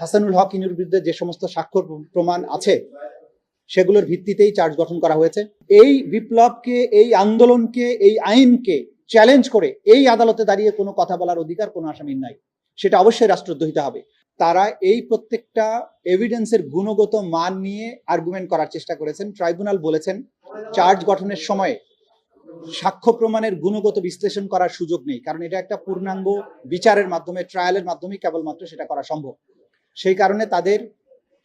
হাসানুল হক ইনুর বিরুদ্ধে যে সমস্ত স্বাক্ষর প্রমাণ আছে, সেগুলোর ভিত্তিতেই চার্জ গঠন করা হয়েছে। এই বিপ্লবকে, এই আন্দোলনকে, এই আইনকে চ্যালেঞ্জ করে এই আদালতে দাঁড়িয়ে কোনো কথা বলার অধিকার কোনো আসামির নাই। সেটা অবশ্যই রাষ্ট্রদ্রোহিতা হবে। তারা এই প্রত্যেকটা এভিডেন্সের গুণগত মান নিয়ে আর্গুমেন্ট করার চেষ্টা করেছেন। ট্রাইব্যুনাল বলেছেন, চার্জ গঠনের সময় সাক্ষ্য প্রমাণের গুণগত বিশ্লেষণ করার সুযোগ নেই। কারণ এটা একটা পূর্ণাঙ্গ বিচারের মাধ্যমে ট্রায়ালের মাধ্যমে কেবলমাত্র সেটা করা সম্ভব। সেই কারণে তাদের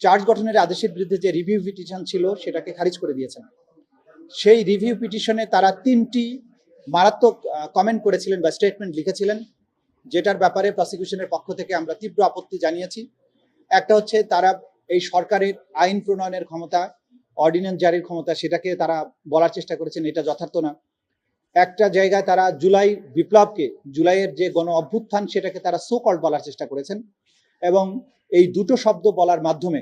চার্জ গঠনের আদেশের বিরুদ্ধে যে রিভিউ পিটিশন ছিল সেটাকে খারিজ করে দিয়েছেন। সেই রিভিউ পিটিশনে তারা তিনটি মারাত্মক কমেন্ট করেছিলেন বা স্টেটমেন্ট লিখেছিলেন, যেটার ব্যাপারে প্রসিকিউশনের পক্ষ থেকে আমরা তীব্র আপত্তি জানিয়েছি। একটা হচ্ছে তারা এই সরকারের আইন প্রণয়নের ক্ষমতা অর্ডিন্যান্স জারির ক্ষমতা সেটাকে তারা বলার চেষ্টা করেছেন, এটা যথার্থ না। একটা জায়গায় তারা জুলাই বিপ্লবকে, জুলাইয়ের যে গণ অভ্যুত্থান সেটাকে তারা সোকল্ড বলার চেষ্টা করেছেন এবং এই দুটো শব্দ বলার মাধ্যমে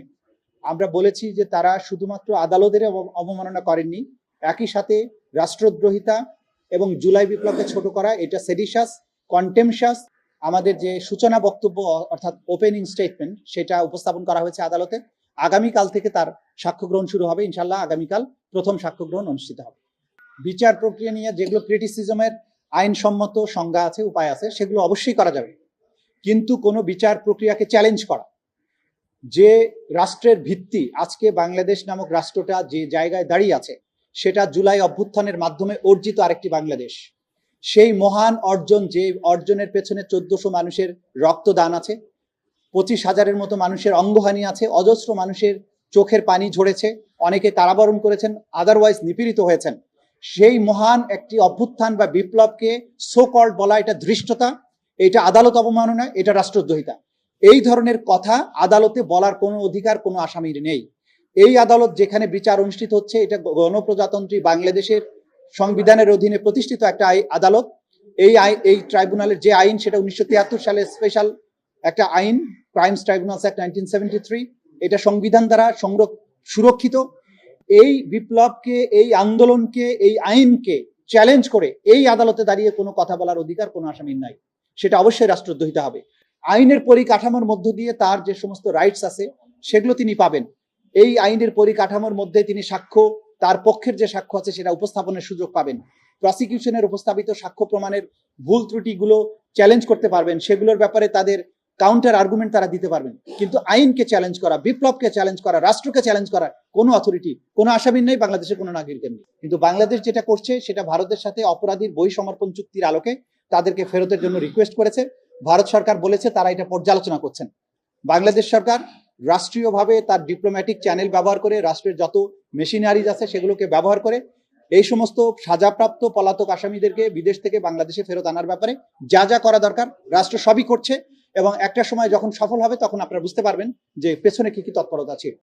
আমরা বলেছি যে তারা শুধুমাত্র আদালতের অবমাননা করেননি, একই সাথে রাষ্ট্রদ্রোহিতা এবং জুলাই বিপ্লবকে ছোট করা, এটা সেডিশাস কন্টেমশাস আমাদের যে সূচনা বক্তব্য, অর্থাৎ ওপেনিং স্টেটমেন্ট সেটা উপস্থাপন করা হয়েছে আদালতে। আগামীকাল থেকে তার সাক্ষ্য গ্রহণ শুরু হবে ইনশাল্লাহ আগামীকাল প্রথম সাক্ষ্য গ্রহণ অনুষ্ঠিত হবে। বিচার প্রক্রিয়া নিয়ে যেগুলো ক্রিটিসিজমের আইনসম্মত সংজ্ঞা আছে, উপায় আছে, সেগুলো অবশ্যই করা যাবে। কিন্তু কোনো বিচার প্রক্রিয়াকে চ্যালেঞ্জ করা যে রাষ্ট্রের ভিত্তি আজকে বাংলাদেশ নামক রাষ্ট্রটা যে জায়গায় দাঁড়িয়ে আছে, সেটা জুলাই অভ্যুত্থানের মাধ্যমে অর্জিত আরেকটি বাংলাদেশ। সেই মহান অর্জন যে অর্জনের পেছনে চোদ্দশো মানুষের রক্তদান আছে, পঁচিশ হাজারের মতো মানুষের অঙ্গহানি আছে, অজস্র মানুষের চোখের পানি ঝরেছে, অনেকে তারাবরণ করেছেন আদারওয়াইজ নিপীড়িত হয়েছেন। সেই মহান একটি অভ্যুত্থান বা বিপ্লবকে সো কল্ড বলা এটা ধৃষ্টতা, এটা আদালত অবমাননা এটা রাষ্ট্রদ্রোহিতা। এই ধরনের কথা আদালতে বলার কোনো অধিকার কোনো আসামির নেই। এই আদালত যেখানে বিচার অনুষ্ঠিত হচ্ছে, এটা গণপ্রজাতন্ত্রী বাংলাদেশের সংবিধানের অধীনে প্রতিষ্ঠিত একটা আদালত। এই আই এই ট্রাইব্যুনালের যে আইন, সেটা উনিশশো তিয়াত্তর সালে স্পেশাল একটা আইন, ক্রাইমস ট্রাইব্যুনালস অ্যাক্ট নাইনটিন এটা সংবিধান দ্বারা সংরক সুরক্ষিত। এই বিপ্লবকে, এই আন্দোলনকে, এই আইনকে চ্যালেঞ্জ করে এই আদালতে দাঁড়িয়ে কোনো কথা বলার অধিকার কোনো আসামির নাই। সেটা অবশ্যই রাষ্ট্রদ্রোহিতা হবে। আইনের পরিকাঠামোর মধ্য দিয়ে তার যে সমস্ত রাইটস আছে, সেগুলো তিনি পাবেন। এই আইনের পরিকাঠামোর মধ্যে তিনি সাক্ষ্য, তার পক্ষের যে সাক্ষ্য আছে, সেটা উপস্থাপনের সুযোগ পাবেন। প্রসিকিউশনের উপস্থাপিত সাক্ষ্য প্রমাণের ভুল ত্রুটিগুলো চ্যালেঞ্জ করতে পারবেন। সেগুলোর ব্যাপারে তাদের কাউন্টার আর্গুমেন্ট তারা দিতে পারবেন। কিন্তু আইনকে চ্যালেঞ্জ করা, বিপ্লবকে চ্যালেঞ্জ করা, রাষ্ট্রকে চ্যালেঞ্জ করা, কোনো অথরিটি কোনো আসামির নেই, বাংলাদেশের কোনো নাগরিকের নেই। কিন্তু বাংলাদেশ যেটা করছে, সেটা ভারতের সাথে অপরাধীর বই সমর্পণ চুক্তির আলোকে তাদেরকে ফেরতের জন্য রিকোয়েস্ট করেছে। ভারত সরকার বলেছে তারা এটা পর্যালোচনা করছেন। বাংলাদেশ সরকার রাষ্ট্রীয়ভাবে তার ডিপ্লোম্যাটিক চ্যানেল ব্যবহার করে, রাষ্ট্রের যত মেশিনারিজ আছে সেগুলোকে ব্যবহার করে, এই সমস্ত সাজাপ্রাপ্ত পলাতক আসামিদেরকে বিদেশ থেকে বাংলাদেশে ফেরত আনার ব্যাপারে যা যা করা দরকার, রাষ্ট্র সবই করছে এবং একটা সময় যখন সফল হবে তখন আপনারা বুঝতে পারবেন যে পেছনে কি কি তৎপরতা ছিল